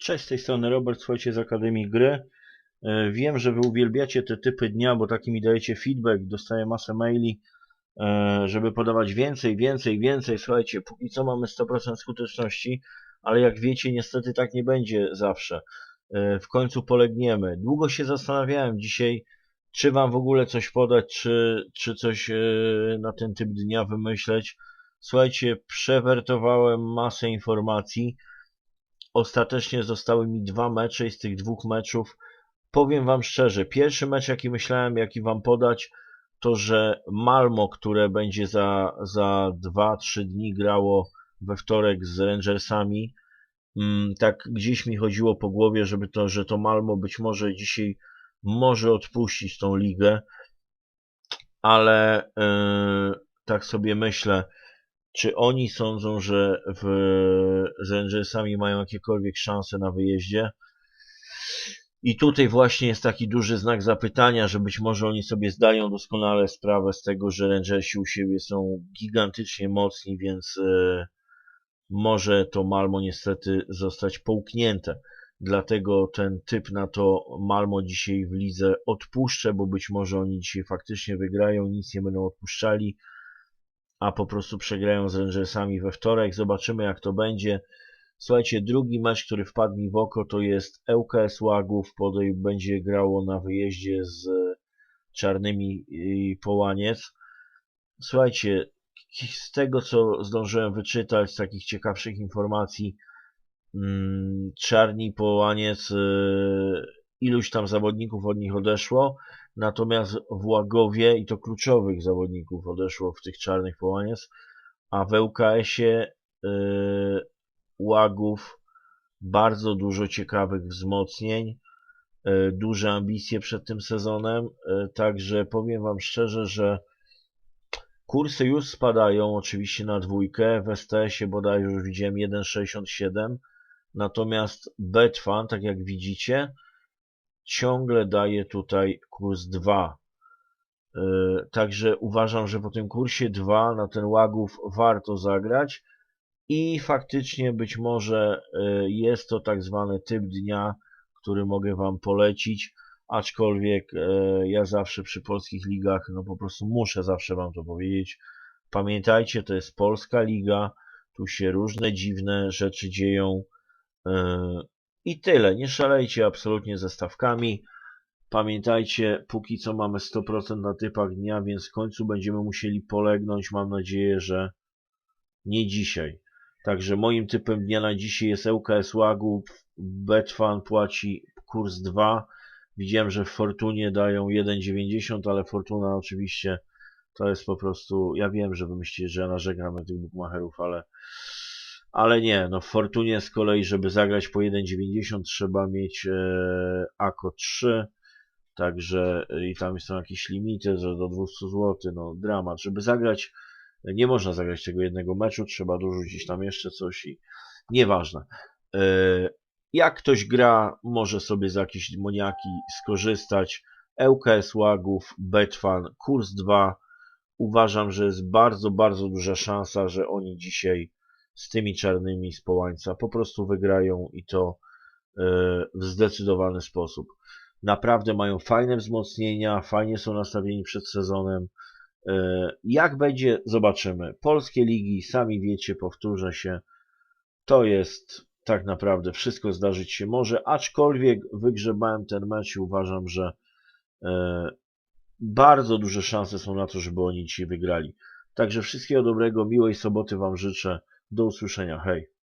Cześć, z tej strony Robert, słuchajcie z Akademii Gry. E, Wiem, że wy uwielbiacie te typy dnia, bo taki mi dajecie feedback, dostaję masę maili, e, żeby podawać więcej, więcej, więcej. Słuchajcie, póki co mamy 100% skuteczności, ale jak wiecie, niestety tak nie będzie zawsze. E, W końcu polegniemy. Długo się zastanawiałem dzisiaj, czy wam w ogóle coś podać, czy, czy coś na ten typ dnia wymyśleć. Słuchajcie, przewertowałem masę informacji ostatecznie zostały mi dwa mecze i z tych dwóch meczów powiem wam szczerze, pierwszy mecz jaki myślałem, jaki wam podać, to że Malmo, które będzie za, za 2-3 dni grało we wtorek z Rangersami, mm, tak gdzieś mi chodziło po głowie, żeby to, że to Malmo być może dzisiaj może odpuścić tą ligę, ale yy, tak sobie myślę, czy oni sądzą, że w, z Rangersami mają jakiekolwiek szanse na wyjeździe? I tutaj właśnie jest taki duży znak zapytania, że być może oni sobie zdają doskonale sprawę z tego, że Rangersi u siebie są gigantycznie mocni, więc e, może to Malmo niestety zostać połknięte. Dlatego ten typ na to Malmo dzisiaj w lidze odpuszczę, bo być może oni dzisiaj faktycznie wygrają, nic nie będą odpuszczali a po prostu przegrają z Rangersami we wtorek. Zobaczymy jak to będzie. Słuchajcie, drugi mecz, który wpadł mi w oko, to jest ŁKS Łagów. Podej będzie grało na wyjeździe z Czarnymi i Połaniec. Słuchajcie, z tego co zdążyłem wyczytać, z takich ciekawszych informacji, mm, Czarni Połaniec, y, iluś tam zawodników od nich odeszło, natomiast w Łagowie, i to kluczowych zawodników odeszło w tych czarnych połaniec, a w ŁKS-ie yy, Łagów bardzo dużo ciekawych wzmocnień, yy, duże ambicje przed tym sezonem, yy, także powiem Wam szczerze, że kursy już spadają oczywiście na dwójkę, w STS-ie bodaj już widziałem 1,67, natomiast Betfan, tak jak widzicie, ciągle daje tutaj kurs 2. E, także uważam, że po tym kursie 2 na ten łagów warto zagrać i faktycznie być może e, jest to tak zwany typ dnia, który mogę Wam polecić, aczkolwiek e, ja zawsze przy polskich ligach, no po prostu muszę zawsze Wam to powiedzieć. Pamiętajcie, to jest polska liga, tu się różne dziwne rzeczy dzieją. I tyle. Nie szalejcie absolutnie ze stawkami. Pamiętajcie, póki co mamy 100% na typach dnia, więc w końcu będziemy musieli polegnąć. Mam nadzieję, że nie dzisiaj. Także moim typem dnia na dzisiaj jest ŁKS Łagów. Betfan płaci kurs 2. Widziałem, że w Fortunie dają 1,90, ale Fortuna oczywiście to jest po prostu... Ja wiem, że wy myślicie, że ja narzekam na tych bookmacherów, ale ale nie, no w Fortunie z kolei, żeby zagrać po 1,90 trzeba mieć e, AKO 3, także e, i tam są jakieś limity, że do 200 zł, no dramat. Żeby zagrać, nie można zagrać tego jednego meczu, trzeba dorzucić tam jeszcze coś i nieważne. E, jak ktoś gra, może sobie z jakiejś moniaki skorzystać. ŁKS Łagów, Betfan, kurs 2. Uważam, że jest bardzo, bardzo duża szansa, że oni dzisiaj z tymi czarnymi z połańca po prostu wygrają i to e, w zdecydowany sposób. Naprawdę mają fajne wzmocnienia, fajnie są nastawieni przed sezonem. E, jak będzie, zobaczymy. Polskie ligi, sami wiecie, powtórzę się, to jest tak naprawdę wszystko zdarzyć się może, aczkolwiek wygrzebałem ten mecz i uważam, że e, bardzo duże szanse są na to, żeby oni dzisiaj wygrali. Także wszystkiego dobrego, miłej soboty Wam życzę. Do usłyszenia. Hej.